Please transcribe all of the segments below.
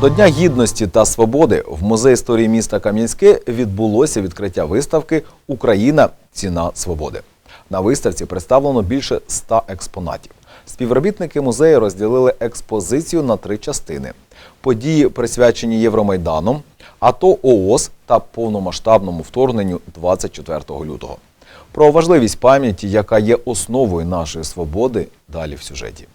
До Дня гідності та свободи в музеї історії міста Кам'янське відбулося відкриття виставки Україна ціна свободи. На виставці представлено більше ста експонатів. Співробітники музею розділили експозицію на три частини: події, присвячені Євромайдану, АТО ООС та повномасштабному вторгненню 24 лютого. Про важливість пам'яті, яка є основою нашої свободи, далі в сюжеті.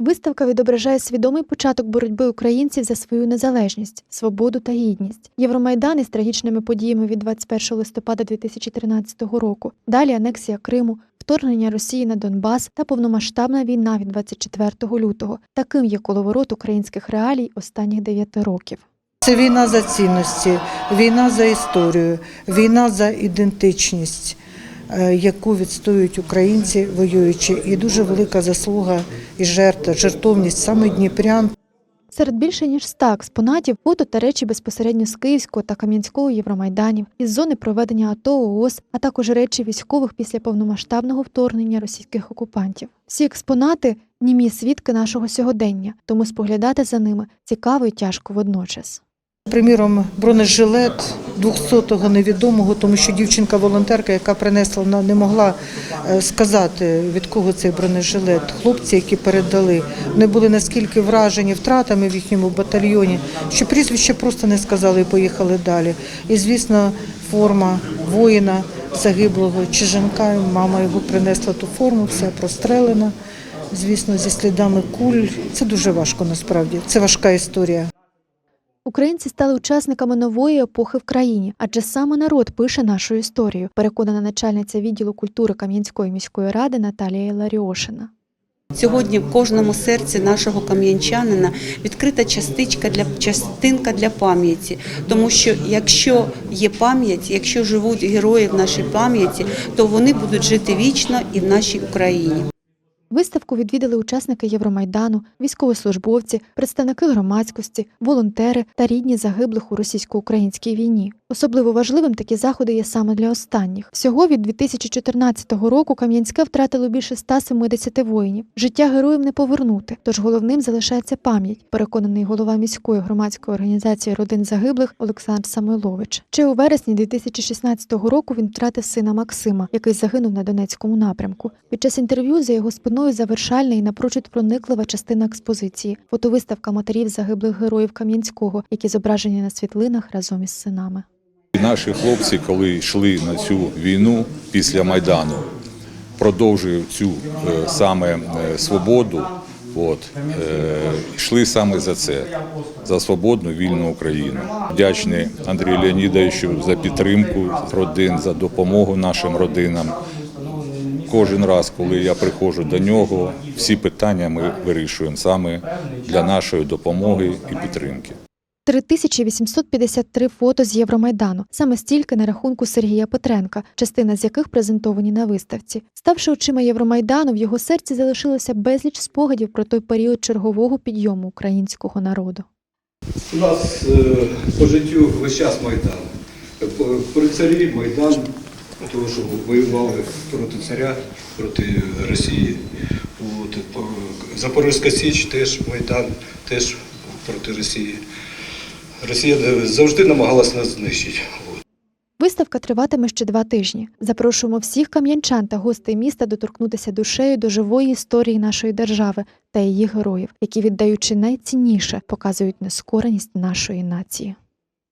Виставка відображає свідомий початок боротьби українців за свою незалежність, свободу та гідність. Євромайдан із трагічними подіями від 21 листопада 2013 року. Далі анексія Криму, вторгнення Росії на Донбас та повномасштабна війна від 24 лютого. Таким є коловорот українських реалій останніх дев'яти років. Це війна за цінності, війна за історію, війна за ідентичність, яку відстоюють українці воюючи, і дуже велика заслуга і жертва, жертовність саме дніпрян. Серед більше ніж ста експонатів фото та речі безпосередньо з Київського та Кам'янського Євромайданів, із зони проведення АТО ООС, а також речі військових після повномасштабного вторгнення російських окупантів. Всі експонати німі свідки нашого сьогодення, тому споглядати за ними цікаво і тяжко водночас. Приміром, бронежилет 200-го невідомого, тому що дівчинка-волонтерка, яка принесла, вона не могла е, сказати, від кого цей бронежилет. Хлопці, які передали, вони були наскільки вражені втратами в їхньому батальйоні, що прізвище просто не сказали і поїхали далі. І, звісно, форма воїна загиблого Чижанка, мама його принесла ту форму, все прострелена. Звісно, зі слідами куль. Це дуже важко насправді. Це важка історія. Українці стали учасниками нової епохи в країні, адже саме народ пише нашу історію, переконана начальниця відділу культури Кам'янської міської ради Наталія Ларіошина. Сьогодні в кожному серці нашого кам'янчанина відкрита частичка для частинка для пам'яті, тому що якщо є пам'ять, якщо живуть герої в нашій пам'яті, то вони будуть жити вічно і в нашій Україні. Виставку відвідали учасники Євромайдану, військовослужбовці, представники громадськості, волонтери та рідні загиблих у російсько-українській війні. Особливо важливим такі заходи є саме для останніх. Всього від 2014 року Кам'янське втратило більше 170 воїнів. Життя героям не повернути, тож головним залишається пам'ять, переконаний голова міської громадської організації родин загиблих Олександр Самойлович. Ще у вересні 2016 року він втратив сина Максима, який загинув на Донецькому напрямку. Під час інтерв'ю за його спиною завершальна і напрочуд прониклива частина експозиції фотовиставка матерів загиблих героїв Кам'янського, які зображені на світлинах разом із синами. Наші хлопці, коли йшли на цю війну після Майдану, продовжують цю е, саме е, свободу. От е, йшли саме за це, за свободну вільну Україну. Вдячний Андрію Леонідовичу за підтримку родин, за допомогу нашим родинам. Кожен раз, коли я приходжу до нього, всі питання ми вирішуємо саме для нашої допомоги і підтримки. 3853 фото з Євромайдану, саме стільки на рахунку Сергія Петренка, частина з яких презентовані на виставці. Ставши очима Євромайдану, в його серці залишилося безліч спогадів про той період чергового підйому українського народу. У нас е, по життю весь час Майдан. При царі Майдан, тому що воювали проти царя, проти Росії. Запорізька Січ теж Майдан, теж проти Росії. Росія завжди намагалася нас знищити. Виставка триватиме ще два тижні. Запрошуємо всіх кам'янчан та гостей міста доторкнутися душею до живої історії нашої держави та її героїв, які, віддаючи найцінніше, показують нескореність нашої нації.